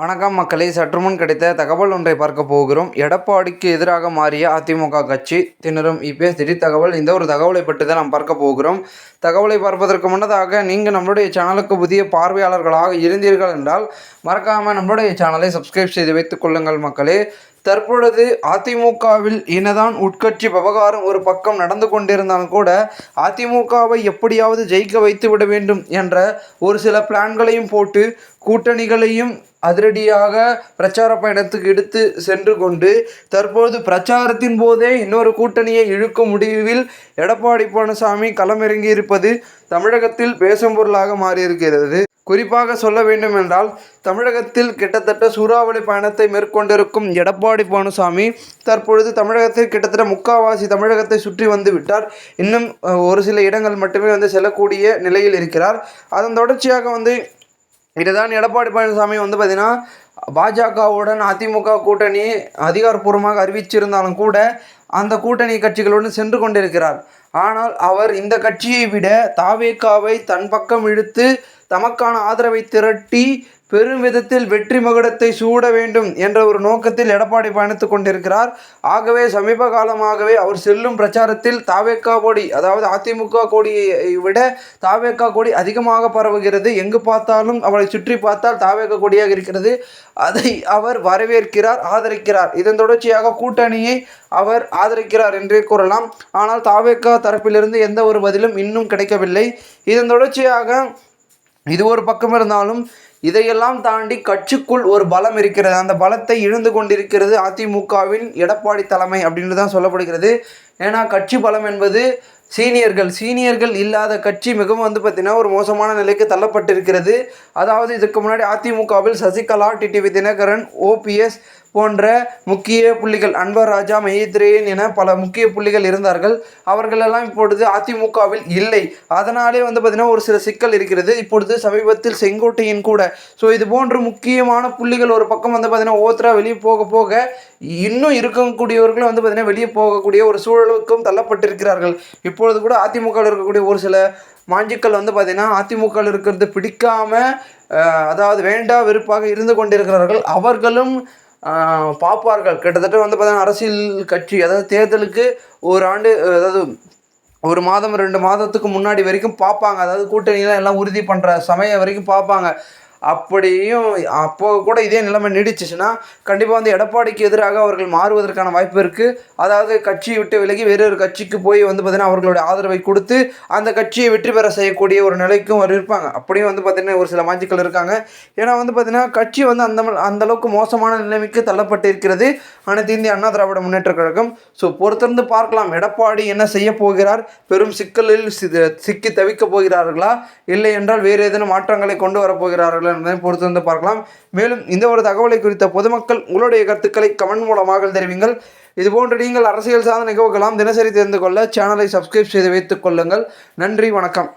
வணக்கம் மக்களே. சற்றுமுன் கிடைத்த தகவல் ஒன்றை பார்க்க போகிறோம். எடப்பாடிக்கு எதிராக மாறிய அதிமுக கட்சி திணறும் இபிஎஸ். திடீர் தகவல் இந்த ஒரு தகவலை பற்றி தான் நாம் பார்க்க போகிறோம். தகவலை பார்ப்பதற்கு முன்னதாக நீங்கள் நம்மளுடைய சேனலுக்கு புதிய பார்வையாளர்களாக இருந்தீர்கள் என்றால் மறக்காமல் நம்மளுடைய சேனலை சப்ஸ்கிரைப் செய்து வைத்துக் கொள்ளுங்கள் மக்களே. தற்பொழுது அதிமுகவில் என்னதான் உட்கட்சி விவகாரம் ஒரு பக்கம் நடந்து கொண்டிருந்தாலும் கூட அதிமுகவை எப்படியாவது ஜெயிக்க வைத்து விட வேண்டும் என்ற ஒரு சில பிளான்களையும் போட்டு கூட்டணிகளையும் அதிரடியாக பிரச்சார பயணத்துக்கு எடுத்து சென்று கொண்டு தற்போது பிரச்சாரத்தின் போதே இன்னொரு கூட்டணியை இழுக்கும் முடிவில் எடப்பாடி பழனிசாமி களமிறங்கி இருப்பது தமிழகத்தில் பேசும் பொருளாக மாறியிருக்கிறது. குறிப்பாக சொல்ல வேண்டும் என்றால் தமிழகத்தில் கிட்டத்தட்ட சூறாவளி பயணத்தை மேற்கொண்டிருக்கும் எடப்பாடி பழனிசாமி தற்பொழுது தமிழகத்தில் கிட்டத்தட்ட முக்காவாசி தமிழகத்தை சுற்றி வந்து விட்டார். இன்னும் ஒரு சில இடங்கள் மட்டுமே வந்து செல்லக்கூடிய நிலையில் இருக்கிறார். அதன் தொடர்ச்சியாக வந்து இதுதான் எடப்பாடி பழனிசாமி வந்து பார்த்திங்கன்னா பாஜகவுடன் அதிமுக கூட்டணி அதிகாரப்பூர்வமாக அறிவிச்சிருந்தாலும் கூட அந்த கூட்டணி கட்சிகளுடன் சென்று கொண்டிருக்கிறார். ஆனால் அவர் இந்த கட்சியை விட தாவேக்காவை தன் பக்கம் இழுத்து தமக்கான ஆதரவை திரட்டி பெரும் விதத்தில் வெற்றி மகுடத்தை சூட வேண்டும் என்ற ஒரு நோக்கத்தில் எடப்பாடி பயணித்து கொண்டிருக்கிறார். ஆகவே சமீப காலமாகவே அவர் செல்லும் பிரச்சாரத்தில் தாவேக்கா கொடி அதாவது அதிமுக கோடியை விட தாவேக்கா கோடி அதிகமாக பரவுகிறது. எங்கு பார்த்தாலும் அவளை சுற்றி பார்த்தால் தாவேக்கா கொடியாக இருக்கிறது. அதை அவர் வரவேற்கிறார் ஆதரிக்கிறார். இதன் தொடர்ச்சியாக கூட்டணியை அவர் ஆதரிக்கிறார் என்றே கூறலாம். ஆனால் தாவேக்கா தரப்பிலிருந்து எந்த ஒரு பதிலும் இன்னும் கிடைக்கவில்லை. இதன் தொடர்ச்சியாக இது ஒரு பக்கம் இருந்தாலும் இதையெல்லாம் தாண்டி கட்சிக்குள் ஒரு பலம் இருக்கிறது. அந்த பலத்தை இழந்து கொண்டிருக்கிறது அதிமுகவின் எடப்பாடி தலைமை அப்படின்னு தான் சொல்லப்படுகிறது. ஏன்னா கட்சி பலம் என்பது சீனியர்கள். சீனியர்கள் இல்லாத கட்சி மிகவும் வந்து பார்த்திங்கன்னா ஒரு மோசமான நிலைக்கு தள்ளப்பட்டிருக்கிறது. அதாவது இதுக்கு முன்னாடி அதிமுகவில் சசிகலா டிடிவி தினகரன் ஓபிஎஸ் போன்ற முக்கிய புள்ளிகள் அன்பர் ராஜா மெய்திரேன் என பல முக்கிய புள்ளிகள் இருந்தார்கள். அவர்களெல்லாம் இப்பொழுது அதிமுகவில் இல்லை. அதனாலே வந்து பார்த்திங்கன்னா ஒரு சில சிக்கல் இருக்கிறது. இப்பொழுது சமீபத்தில் செங்கோட்டையின் கூட. ஸோ இது போன்ற முக்கியமான புள்ளிகள் ஒரு பக்கம் வந்து பார்த்திங்கன்னா ஓத்ரா வெளியே போக போக இன்னும் இருக்கக்கூடியவர்களும் வந்து பார்த்திங்கன்னா வெளியே போகக்கூடிய ஒரு சூழலுக்கும் தள்ளப்பட்டிருக்கிறார்கள். இப்பொழுது கூட அதிமுகவில் இருக்கக்கூடிய ஒரு சில மாஞ்சிக்கள் வந்து பார்த்திங்கன்னா அதிமுகவில் இருக்கிறது பிடிக்காமல் அதாவது வேண்டா வெறுப்பாக இருந்து கொண்டிருக்கிறார்கள். அவர்களும் பார்ப்பார்கள் கிட்டத்தட்ட வந்து பார்த்தீங்கன்னா அரசியல் கட்சி அதாவது தேர்தலுக்கு ஒரு ஆண்டு அதாவது ஒரு மாதம் ரெண்டு மாதத்துக்கு முன்னாடி வரைக்கும் பார்ப்பாங்க அதாவது கூட்டணியெலாம் எல்லாம் உறுதி பண்ணுற சமயம் வரைக்கும் பார்ப்பாங்க அப்படியும் அப்போது கூட இதே நிலைமை நீடிச்சிச்சுன்னா கண்டிப்பாக வந்து எடப்பாடிக்கு எதிராக அவர்கள் மாறுவதற்கான வாய்ப்பு இருக்குது அதாவது கட்சியை விட்டு விலகி வேறு ஒரு கட்சிக்கு போய் வந்து பார்த்திங்கன்னா அவர்களுடைய ஆதரவை கொடுத்து அந்த கட்சியை வெற்றி பெற செய்யக்கூடிய ஒரு நிலைக்கும் அவர் இருப்பாங்க. அப்படியும் வந்து பார்த்திங்கன்னா ஒரு சில மாஞ்சிக்கள் இருக்காங்க. ஏன்னா வந்து பார்த்திங்கன்னா கட்சி வந்து அந்த அந்தளவுக்கு மோசமான நிலைமைக்கு தள்ளப்பட்டு இருக்கிறது அனைத்து இந்திய அண்ணா திராவிட முன்னேற்ற கழகம். ஸோ பொறுத்திருந்து பார்க்கலாம். எடப்பாடி என்ன செய்ய போகிறார்? பெரும் சிக்கலில் சிக்கி தவிக்கப் போகிறார்களா? இல்லை என்றால் வேறு ஏதேனும் மாற்றங்களை கொண்டு வரப்போகிறார்களா என்பதை பொறுத்து வந்து பார்க்கலாம். மேலும் இந்த ஒரு தகவலை குறித்த பொதுமக்கள் உங்களுடைய கருத்துக்களை கமெண்ட் மூலமாக தெரிவிங்கள். இதுபோன்று நீங்கள் அரசியல் சார்ந்த நிகழ்வுகளாம் தினசரி தெரிந்து கொள்ள சேனலை சப்ஸ்கிரைப் செய்து வைத்துக் கொள்ளுங்கள். நன்றி வணக்கம்.